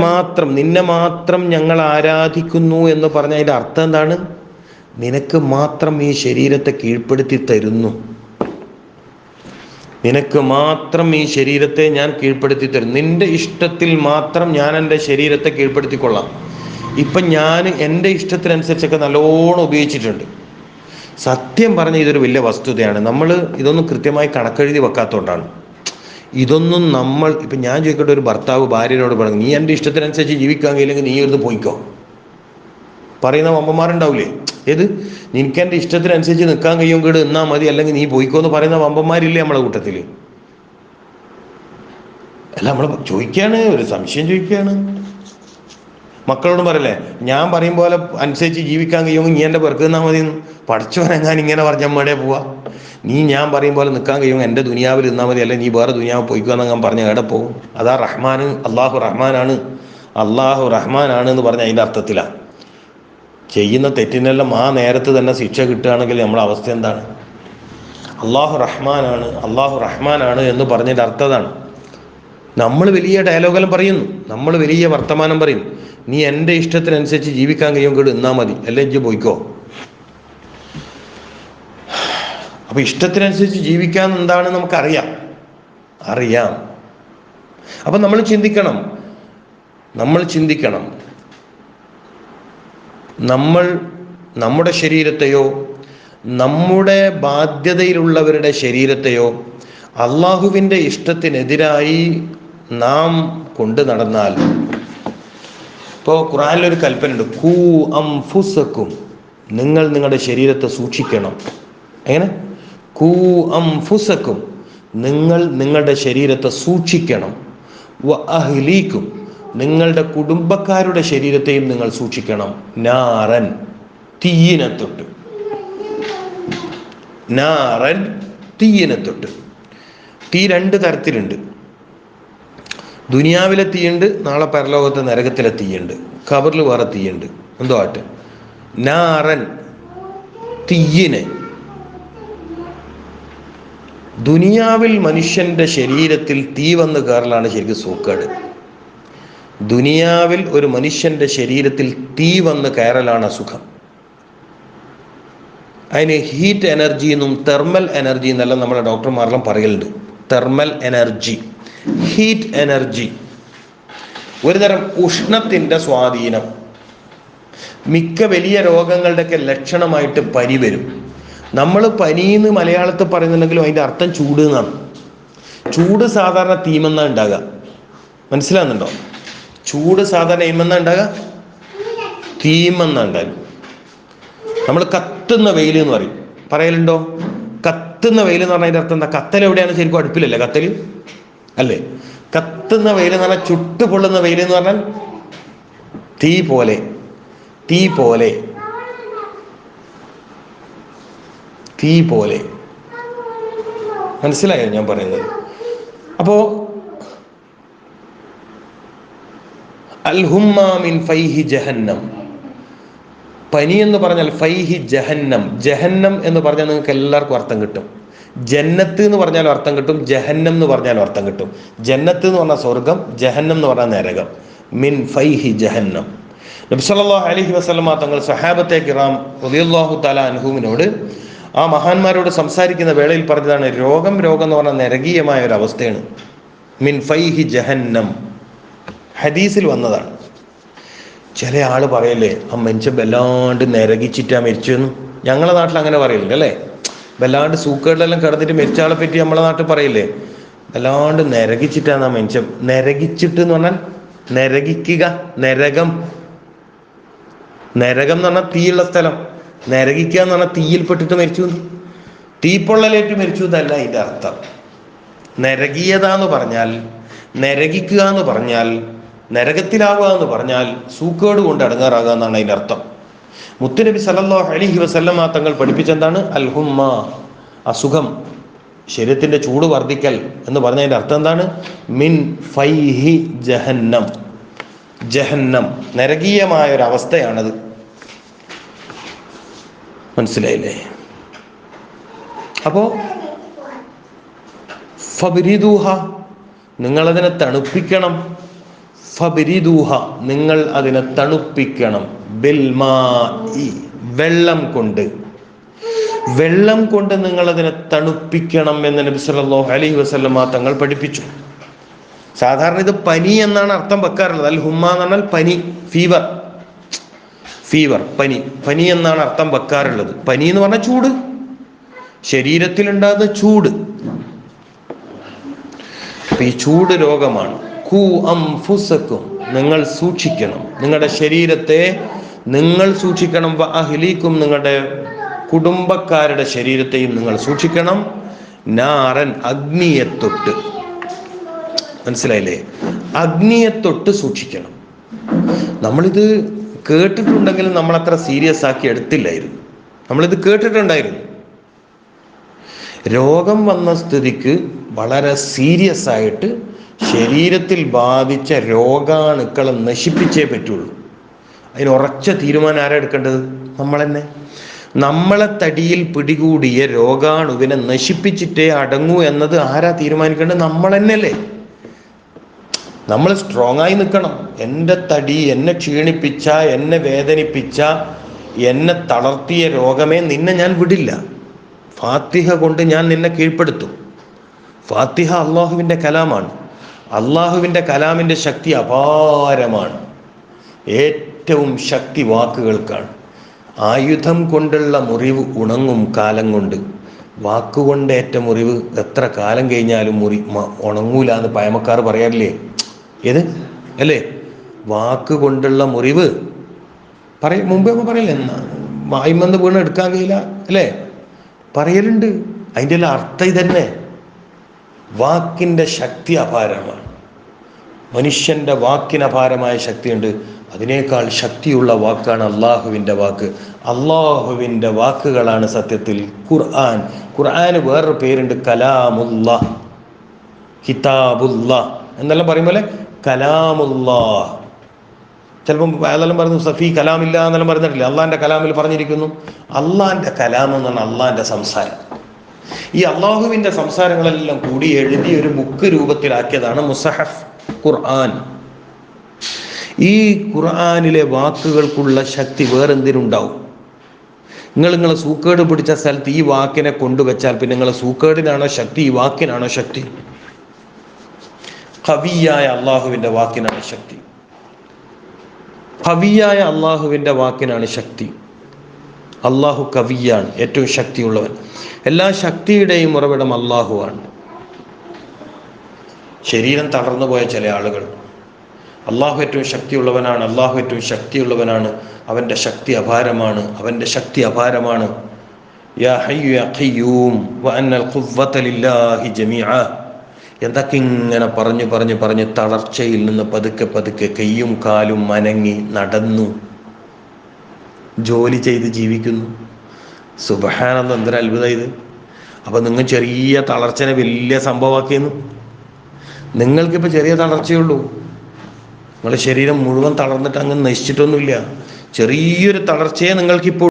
മാത്രം നിന്നെ മാത്രം ഞങ്ങൾ ആരാധിക്കുന്നു എന്ന് പറഞ്ഞ അതിന്റെ അർത്ഥം എന്താണ്? നിനക്ക് മാത്രം ഈ ശരീരത്തെ കീഴ്പ്പെടുത്തി തരുന്നു. നിനക്ക് മാത്രം ഈ ശരീരത്തെ ഞാൻ കീഴ്പ്പെടുത്തി തരും നിന്റെ ഇഷ്ടത്തിൽ മാത്രം ഞാൻ എന്റെ ശരീരത്തെ കീഴ്പ്പെടുത്തിക്കൊള്ളാം. ഇപ്പം ഞാൻ എന്റെ ഇഷ്ടത്തിനനുസരിച്ചൊക്കെ നല്ലോണം ഉപയോഗിച്ചിട്ടുണ്ട്. സത്യം പറഞ്ഞ ഇതൊരു വലിയ വസ്തുതയാണ്. നമ്മൾ ഇതൊന്നും കൃത്യമായി കണക്കെഴുതി വെക്കാത്തതുകൊണ്ടാണ്. ഇതൊന്നും നമ്മൾ ഇപ്പം ഞാൻ ചോദിക്കട്ടെ ഒരു ഭർത്താവ് ഭാര്യനോട് പറഞ്ഞു നീ എന്റെ ഇഷ്ടത്തിനനുസരിച്ച് ജീവിക്കാൻ കഴിയില്ലെങ്കിൽ നീ ഇരുന്ന് പോയിക്കോ? പറയുന്ന വമ്പന്മാരുണ്ടാവില്ലേ ഏത്? നിനക്ക് എന്റെ ഇഷ്ടത്തിനനുസരിച്ച് നിൽക്കാൻ കഴിയും കേട് നിന്നാൽ മതി അല്ലെങ്കിൽ നീ പോയിക്കോ എന്ന് പറയുന്ന വമ്പന്മാരില്ലേ നമ്മളെ കൂട്ടത്തിൽ അല്ല നമ്മൾ ചോദിക്കുകയാണ് ഒരു സംശയം ചോദിക്കുകയാണ് മക്കളോടും പറയല്ലേ ഞാൻ പറയും പോലെ അനുസരിച്ച് ജീവിക്കാൻ കഴിയുമെങ്കിൽ നീ എന്റെ പെർക്ക് നിന്നാൽ മതി പഠിച്ചവനെങ്ങാൻ ഇങ്ങനെ പറഞ്ഞ അമ്മയുടെ പോവാ. നീ ഞാൻ പറയും പോലെ നിൽക്കാൻ കഴിയും എന്റെ ദുനിയാവിൽ നിന്നാൽ മതി അല്ലെ നീ വേറെ ദുനിയാവ് പോയിക്കോ എന്ന് ഞാൻ പറഞ്ഞ എവിടെ പോകും. അതാ റഹ്മാൻ അള്ളാഹു റഹ്മാനാണ് അള്ളാഹു റഹ്മാനാണ് എന്ന് പറഞ്ഞ അതിന്റെ അർത്ഥത്തിലാണ് ചെയ്യുന്ന തെറ്റിനെല്ലാം ആ നേരത്ത് തന്നെ ശിക്ഷ കിട്ടുകയാണെങ്കിൽ നമ്മുടെ അവസ്ഥ എന്താണ്? അള്ളാഹു റഹ്മാനാണ് അള്ളാഹു റഹ്മാനാണ് എന്ന് പറഞ്ഞതിന്റെ അർത്ഥതാണ് നമ്മൾ വലിയ ഡയലോഗെല്ലാം പറയുന്നു. നമ്മൾ വലിയ വർത്തമാനം പറയും. നീ എന്റെ ഇഷ്ടത്തിനനുസരിച്ച് ജീവിക്കാൻ കഴിയും കേട് നിന്നാൽ മതി. അല്ലേ ഇജ്ജ് പോയിക്കോ? അപ്പൊ ഇഷ്ടത്തിനനുസരിച്ച് ജീവിക്കാൻ എന്താണ് നമുക്കറിയാം. അറിയാം. അപ്പൊ നമ്മൾ ചിന്തിക്കണം. നമ്മൾ ചിന്തിക്കണം. നമ്മൾ നമ്മുടെ ശരീരത്തെയോ നമ്മുടെ ബാധ്യതയിലുള്ളവരുടെ ശരീരത്തെയോ അള്ളാഹുവിന്റെ ഇഷ്ടത്തിനെതിരായി നാം കൊണ്ട് നടന്നാൽ. ഇപ്പോൾ ഖുറാനിലൊരു കൽപ്പനയുണ്ട്. കൂ അം ഫുസക്കും നിങ്ങൾ നിങ്ങളുടെ ശരീരത്തെ സൂക്ഷിക്കണം. എങ്ങനെ? കൂ അം ഫുസക്കും നിങ്ങൾ നിങ്ങളുടെ ശരീരത്തെ സൂക്ഷിക്കണം. വ അഹ്ലീക്കും. നിങ്ങളുടെ കുടുംബക്കാരുടെ ശരീരത്തെയും നിങ്ങൾ സൂക്ഷിക്കണം. നാറൻ. തീയിനെ തൊട്ട് നാറൻ തീയിനെ തൊട്ട് തീ രണ്ട് തരത്തിലുണ്ട്. ദുനിയാവിലെ തീയുണ്ട് നാളെ പരലോകത്തെ നരകത്തിലെ തീയുണ്ട് ഖബറിൽ വേറെ തീയുണ്ട്. എന്തോ ആട്ടെ? നാറൻ തീയിന്. ദുനിയാവിൽ മനുഷ്യന്റെ ശരീരത്തിൽ തീ വന്ന് കയറലാണ് ശരിക്കും സൂക്കേട്. ദുനിയാവിൽ ഒരു മനുഷ്യന്റെ ശരീരത്തിൽ തീ വന്ന് കയറലാണ് അസുഖം അതിന് ഹീറ്റ് എനർജി എന്നും തെർമൽ എനർജി എന്നെല്ലാം നമ്മുടെ ഡോക്ടർമാരെല്ലാം പറയലുണ്ട്. Thermal energy. Heat energy. ഒരുതരം ഉഷ്ണത്തിന്റെ സ്വാധീനം. മിക്ക വലിയ രോഗങ്ങളുടെയൊക്കെ ലക്ഷണമായിട്ട് പനി വരും. നമ്മൾ പനിയെന്ന് മലയാളത്തിൽ പറയുന്നുണ്ടെങ്കിലും അതിന്റെ അർത്ഥം ചൂട് എന്നാണ്. ചൂട് സാധാരണ തീമെന്നാണ് ഉണ്ടാകുക മനസ്സിലാകുന്നുണ്ടോ ചൂട് സാധാരണ എയിമെന്നാ ഉണ്ടാകുക തീമെന്നാ ഉണ്ടാകും നമ്മൾ കത്തുന്ന വെയിൽ എന്ന് പറയും. പറയലുണ്ടോ? കത്തുന്ന വെയിൽ എന്ന് പറഞ്ഞാൽ അതിന്റെ അർത്ഥം എന്താ? കത്തൽ എവിടെയാണ്? ശരിക്കും അടുപ്പിലല്ലേ കത്തൽ? അല്ലേ? കത്തുന്ന വെയിൽ എന്ന് പറഞ്ഞാൽ ചുട്ടു പൊള്ളുന്ന വെയിൽ എന്ന് പറഞ്ഞാൽ തീ പോലെ തീ പോലെ തീ പോലെ. മനസ്സിലായോ ഞാൻ പറയുന്നത്? അപ്പോ ഫൈഹി ജഹന്നം. പനി എന്ന് പറഞ്ഞാൽ ഫൈഹി ജഹന്നം. ജഹന്നം എന്ന് പറഞ്ഞാൽ നിങ്ങൾക്ക് എല്ലാവർക്കും അർത്ഥം കിട്ടും. ജന്നത്ത് എന്ന് പറഞ്ഞാൽ അർത്ഥം കിട്ടും ജഹന്നം എന്ന് പറഞ്ഞാൽ അർത്ഥം കിട്ടും. ജന്നത്ത് എന്ന് പറഞ്ഞാൽ സ്വർഗം ജഹന്നം എന്ന് പറഞ്ഞാൽ നരകം. മിൻ ഫൈഹി ജഹന്നം. നബി അലഹി വസല്ലമ തങ്ങൾ സഹാബത്തെ കിറാം റബിയുല്ലാഹു തആല അനുഹുവിനോട് ആ മഹാന്മാരോട് സംസാരിക്കുന്ന വേളയിൽ പറഞ്ഞതാണ് രോഗം രോഗം എന്ന് പറഞ്ഞാൽ നരകീയമായ ഒരു അവസ്ഥയാണ്. മിൻ ഫൈഹി ജഹന്നം. ഹദീസിൽ വന്നതാണ്. ചില ആൾ പറയല്ലേ ആ മനുഷ്യൻ വല്ലാണ്ട് നരകിച്ചിട്ടാ മരിച്ചു ഞങ്ങളെ നാട്ടിൽ അങ്ങനെ പറയില്ല അല്ലേ? വല്ലാണ്ട് സൂക്കേടിലെല്ലാം കിടന്നിട്ട് മരിച്ച ആളെ പറ്റി നമ്മളെ നാട്ടിൽ പറയില്ലേ? വല്ലാണ്ട് നരകിച്ചിട്ടാണ് ആ മനുഷ്യൻ. നരകിച്ചിട്ട് എന്ന് പറഞ്ഞാൽ നരകിക്കുക നരകം. നരകം എന്ന് പറഞ്ഞാൽ തീയുള്ള സ്ഥലം. നരകിക്കുക എന്ന് പറഞ്ഞാൽ തീയിൽപ്പെട്ടിട്ട് മരിച്ചു. തീപ്പൊള്ളലേറ്റ് മരിച്ചു എന്നല്ല അതിന്റെ അർത്ഥം. നരകീയത എന്ന് പറഞ്ഞാൽ നരകിക്കുക എന്ന് പറഞ്ഞാൽ നരകത്തിലാവുക എന്ന് പറഞ്ഞാൽ സൂക്കേട് കൊണ്ട് അടങ്ങാറാകുക എന്നാണ് അതിന്റെ അർത്ഥം. മുത്തുനബി സല്ലല്ലാഹു അലൈഹി വസല്ലമ തങ്ങൾ പഠിപ്പിച്ചെന്താണ്? അൽഹുമ്മ അസുഖം ശരീരത്തിന്റെ ചൂട് വർദ്ധിക്കൽ എന്ന് പറഞ്ഞതിന്റെ അർത്ഥം എന്താണ്? മിൻ ഫൈഹി ജഹന്നം. ജഹന്നം നരകീയമായ ഒരു അവസ്ഥയാണത്. മനസ്സിലായില്ലേ? അപ്പോ ഫബിരിദൂഹ നിങ്ങളതിനെ തണുപ്പിക്കണം. ഫബിരിദൂഹ നിങ്ങൾ അതിനെ തണുപ്പിക്കണം. വെള്ളം കൊണ്ട്. വെള്ളം കൊണ്ട് നിങ്ങൾ അതിനെ തണുപ്പിക്കണം എന്ന് നബി സല്ലല്ലാഹു അലൈഹി വസല്ലമ തങ്ങൾ പഠിപ്പിച്ചു. സാധാരണ ഇത് പനി എന്നാണ് അർത്ഥം വെക്കാറുള്ളത്. അൽ ഹുമ്മ എന്ന് പറഞ്ഞാൽ പനി ഫീവർ. ഫീവർ പനി. പനി എന്നാണ് അർത്ഥം വെക്കാറുള്ളത്. പനി എന്ന് പറഞ്ഞാൽ ചൂട്. ശരീരത്തിൽ ഉണ്ടാകുന്ന ചൂട് ഈ ചൂട് രോഗമാണ്. കു അംഫുസക്കും നിങ്ങൾ സൂക്ഷിക്കണം. നിങ്ങളുടെ ശരീരത്തെ നിങ്ങൾ സൂക്ഷിക്കണം. അഹ്ലീക്കും നിങ്ങളുടെ കുടുംബക്കാരുടെ ശരീരത്തെയും നിങ്ങൾ സൂക്ഷിക്കണം. നാരൻ അഗ്നിയെ തൊട്ട് മനസ്സിലായില്ലേ? അഗ്നിയെ തൊട്ട് സൂക്ഷിക്കണം. നമ്മളിത് കേട്ടിട്ടുണ്ടെങ്കിലും നമ്മൾ അത്ര സീരിയസ് ആക്കി എടുത്തില്ലായിരുന്നു. നമ്മളിത് കേട്ടിട്ടുണ്ടായിരുന്നു. രോഗം വന്ന സ്ഥിതിക്ക് വളരെ സീരിയസ് ആയിട്ട് ശരീരത്തിൽ ബാധിച്ച രോഗാണുക്കളെ നശിപ്പിച്ചേ പറ്റുള്ളൂ. അതിന് ഉറച്ച തീരുമാനം ആരാ എടുക്കേണ്ടത്? നമ്മൾ തന്നെ നമ്മളെ തടിയിൽ പിടികൂടിയ രോഗാണുവിനെ നശിപ്പിച്ചിട്ടേ അടങ്ങൂ എന്നത് ആരാ തീരുമാനിക്കേണ്ടത്? നമ്മൾ തന്നെയല്ലേ നമ്മൾ സ്ട്രോങ് ആയി നിൽക്കണം. എന്റെ തടി എന്നെ ക്ഷീണിപ്പിച്ച എന്നെ വേദനിപ്പിച്ച എന്നെ തളർത്തിയ രോഗമേ നിന്നെ ഞാൻ വിടില്ല. ഫാത്തിഹ കൊണ്ട് ഞാൻ നിന്നെ കീഴ്പ്പെടുത്തും. ഫാത്തിഹ അള്ളാഹുവിന്റെ കലാമാണ്. അള്ളാഹുവിന്റെ കലാമിന്റെ ശക്തി അപാരമാണ്. ഏറ്റവും ശക്തി വാക്കുകൾക്കാണ്. ആയുധം കൊണ്ടുള്ള മുറിവ് ഉണങ്ങും കാലം കൊണ്ട്. വാക്കുകൊണ്ടേറ്റ മുറിവ് എത്ര കാലം കഴിഞ്ഞാലും മുറി ഉണങ്ങൂല എന്ന് പയമക്കാർ പറയാറില്ലേ? ഏത്? അല്ലേ? വാക്ക് കൊണ്ടുള്ള മുറിവ്. പറയ മുമ്പേ പറയില്ല വായ്മന്ന് വീണ് എടുക്കാൻ കഴിയില്ല അല്ലേ? പറയലുണ്ട്. അതിന്റെ എല്ലാം അർത്ഥം ഇതന്നെ. വാക്കിന്റെ ശക്തി അപാരമാണ്. മനുഷ്യന്റെ വാക്കിന് അപാരമായ ശക്തിയുണ്ട്. അതിനേക്കാൾ ശക്തിയുള്ള വാക്കാണ് അള്ളാഹുവിന്റെ വാക്ക്. അള്ളാഹുവിന്റെ വാക്കുകളാണ് സത്യത്തിൽ ഖുർആൻ. ഖുർആന് വേറൊരു പേരുണ്ട് കലാമുല്ല കിതാബുല്ല എന്നെല്ലാം പറയും പോലെ കലാമുല്ലാ ചിലപ്പം അതെല്ലാം പറഞ്ഞു സഫി കലാമില്ല എന്നെല്ലാം പറഞ്ഞിട്ടില്ല? അള്ളാഹിന്റെ കലാമിൽ പറഞ്ഞിരിക്കുന്നു. അള്ളാഹിന്റെ കലാം എന്നാണ് അള്ളാഹിന്റെ സംസാരം. ഈ അള്ളാഹുവിന്റെ സംസാരങ്ങളെല്ലാം കൂടി എഴുതി ഒരു ബുക്ക് രൂപത്തിലാക്കിയതാണ് മുസഹഫ്. ഖുർആൻ. ഈ ഖുർആാനിലെ വാക്കുകൾക്കുള്ള ശക്തി വേറെന്തിനുണ്ടാവും? നിങ്ങൾ നിങ്ങളെ സൂക്കേട് പിടിച്ച സ്ഥലത്ത് ഈ വാക്കിനെ കൊണ്ടുവച്ചാൽ പിന്നെ നിങ്ങളെ സൂക്കേടിനാണോ ശക്തി ഈ വാക്കിനാണോ ശക്തി? കവിയായ അള്ളാഹുവിന്റെ വാക്കിനാണ് ശക്തി. കവിയായ അള്ളാഹുവിന്റെ വാക്കിനാണ് ശക്തി. അള്ളാഹു കവിയാണ് ഏറ്റവും ശക്തിയുള്ളവൻ. എല്ലാ ശക്തിയുടെയും ഉറവിടം അള്ളാഹുവാണ്. ശരീരം തളർന്നു പോയ ചില ആളുകൾ. അള്ളാഹു ഏറ്റവും ശക്തിയുള്ളവനാണ് അള്ളാഹു ഏറ്റവും ശക്തിയുള്ളവനാണ് അവന്റെ ശക്തി അപാരമാണ് അവന്റെ ശക്തി അപാരമാണ്. എന്തൊക്കെ ഇങ്ങനെ പറഞ്ഞു പറഞ്ഞു പറഞ്ഞ് തളർച്ചയിൽ നിന്ന് പതുക്കെ പതുക്കെ കയ്യും കാലും മനങ്ങി നടന്നു. ജോലി ചെയ്ത് ജീവിക്കുന്നു. സുബഹാനന്ദ എന്തൊരു അത്ഭുതം ഇത്. അപ്പം നിങ്ങൾ ചെറിയ തളർച്ചനെ വലിയ സംഭവമാക്കിയെന്നു. നിങ്ങൾക്കിപ്പോൾ ചെറിയ തളർച്ചയുള്ളൂ. നിങ്ങളുടെ ശരീരം മുഴുവൻ തളർന്നിട്ട് അങ്ങ് നശിച്ചിട്ടൊന്നുമില്ല. ചെറിയൊരു തളർച്ചയെ നിങ്ങൾക്കിപ്പോൾ